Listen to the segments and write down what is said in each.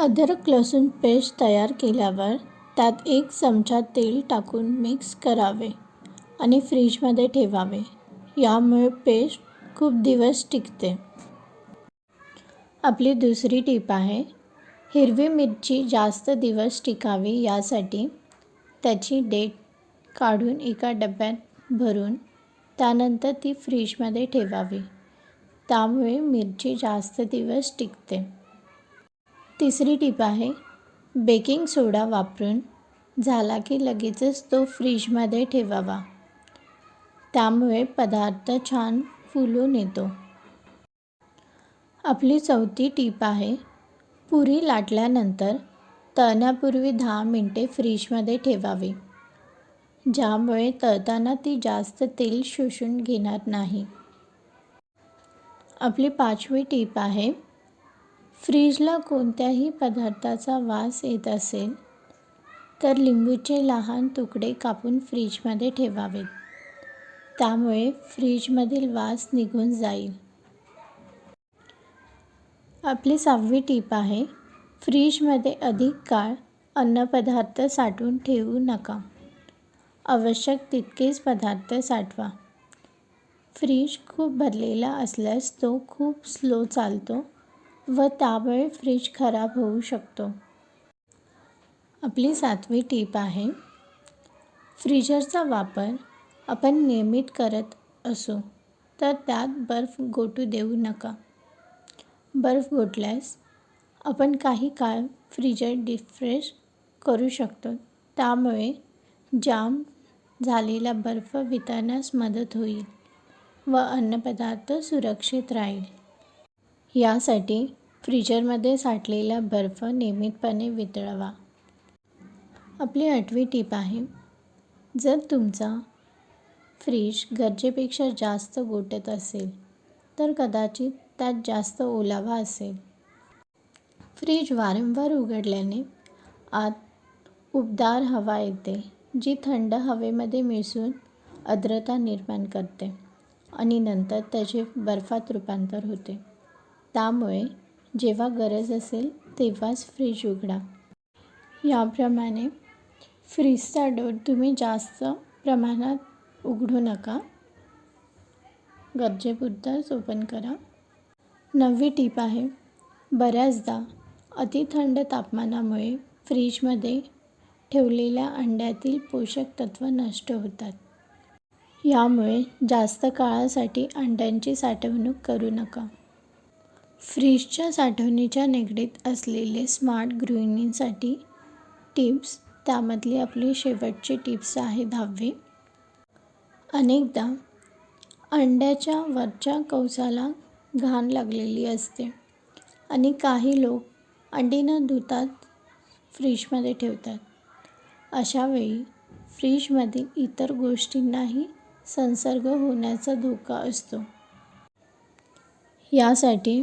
अद्रक लसूण पेस्ट तयार केल्यावर त्यात एक चमचा तेल टाकून मिक्स करावे आणि फ्रीजमध्ये ठेवावे. यामुळे पेस्ट खूप दिवस टिकते. आपली दुसरी टीप आहे हिरवी मिरची जास्त दिवस टिकावी यासाठी त्याची डेट काढून एका डब्यात भरून त्यानंतर ती फ्रीजमध्ये ठेवावी. त्यामुळे मिरची जास्त दिवस टिकते. तिसरी टीप आहे बेकिंग सोडा वापरून झाला की लगेचच तो फ्रीजमध्ये ठेवावा. त्यामुळे पदार्थ छान फुलून येतो. आपली चौथी टीप आहे पुरी लाटल्यानंतर तळण्यापूर्वी दहा मिनटे फ्रीजमध्ये ठेवावी ज्यामुळे तळताना ती जास्त तेल शोषून घेणार नाही. आपली पाचवी टीप आहे फ्रीजला कोणत्याही पदार्थाचा वास येत असेल तर लिंबूचे लहान तुकडे कापून फ्रीजमध्ये ठेवावेत. त्यामुळे फ्रीजमधील वास निघून जाईल. आपली सहावी टीप आहे फ्रीजमध्ये अधिक काळ अन्नपदार्थ साठवून ठेवू नका. आवश्यक तितकेच पदार्थ साठवा. फ्रीज खूप भरलेला असल्यास तो खूप स्लो चालतो व त्यामुळे फ्रीज खराब होऊ शकतो. आपली सातवी टीप आहे फ्रीजरचा वापर आपण नियमित करत असू तर त्यात बर्फ गोटू देऊ नका. बर्फ गोठल्यास आपण काही काळ फ्रीजर डिफ्रेश करू शकतो. त्यामुळे जाम झालेला बर्फ वितरण्यास मदत होईल व अन्नपदार्थ सुरक्षित राहील. यासाठी फ्रीजरमध्ये साठलेला बर्फ नियमितपणे वितळवा. आपली आठवी टीप आहे जर तुमचा फ्रीज गरजेपेक्षा जास्त गोठत असेल तर कदाचित त्यात जास्त ओलावा असेल. फ्रीज वारंवार उघडल्याने आत उबदार हवा येते जी थंड हवेमध्ये मिसळून आर्द्रता निर्माण करते आणि नंतर त्याचे बर्फात रूपांतर होते. त्यामुळे जेव्हा गरज असेल तेव्हाच फ्रीज उघडा. याप्रमाणे फ्रीजचा डोर तुम्ही जास्त प्रमाणात उघडू नका. गरजेपुरताच ओपन करा. नववी टीप आहे बऱ्याचदा अतिथंड तापमानामुळे फ्रीजमध्ये ठेवलेल्या अंड्यातील पोषक तत्व नष्ट होतात. यामुळे जास्त काळासाठी अंड्यांची साठवणूक करू नका. फ्रीजच्या साठवणीच्या निगडीत असलेले स्मार्ट गृहिणींसाठी टिप्स त्यामधली आपली शेवटची टिप्स आहे दहावी. अनेकदा अंड्याच्या वरच्या कवचाला घाण लागलेली असते आणि काही लोक अंडी न धुतात फ्रीजमध्ये ठेवतात. अशावेळी फ्रीजमधील इतर गोष्टींनाही संसर्ग होण्याचा धोका असतो. यासाठी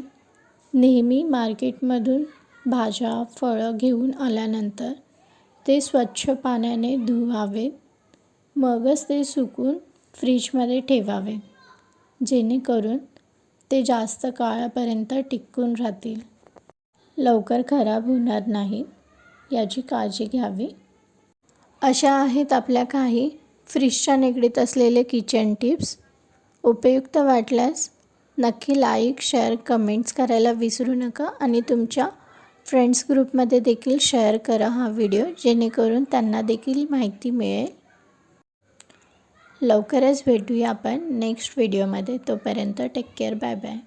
नेहमी मार्केटमधून भाज्या फळं घेऊन आल्यानंतर ते स्वच्छ पाण्याने धुवावेत मगच ते सुकून फ्रीजमध्ये ठेवावे जेणेकरून ते जास्त काळापर्यंत टिकून राहतील. लवकर खराब होणार नाही याची काळजी घ्यावी. अशा आहेत आपल्या काही फ्रीजच्या निगडीत असलेले किचन टिप्स. उपयुक्त वाटल्यास नक्की लाईक शेअर कमेंट्स करायला विसरू नका आणि तुमच्या फ्रेंड्स ग्रुपमध्ये देखील शेअर करा हा व्हिडिओ जेणेकरून त्यांना देखील माहिती मिळेल. लवकरच भेटूया आपण नेक्स्ट व्हिडिओमध्ये तोपर्यंत टेक केअर बाय बाय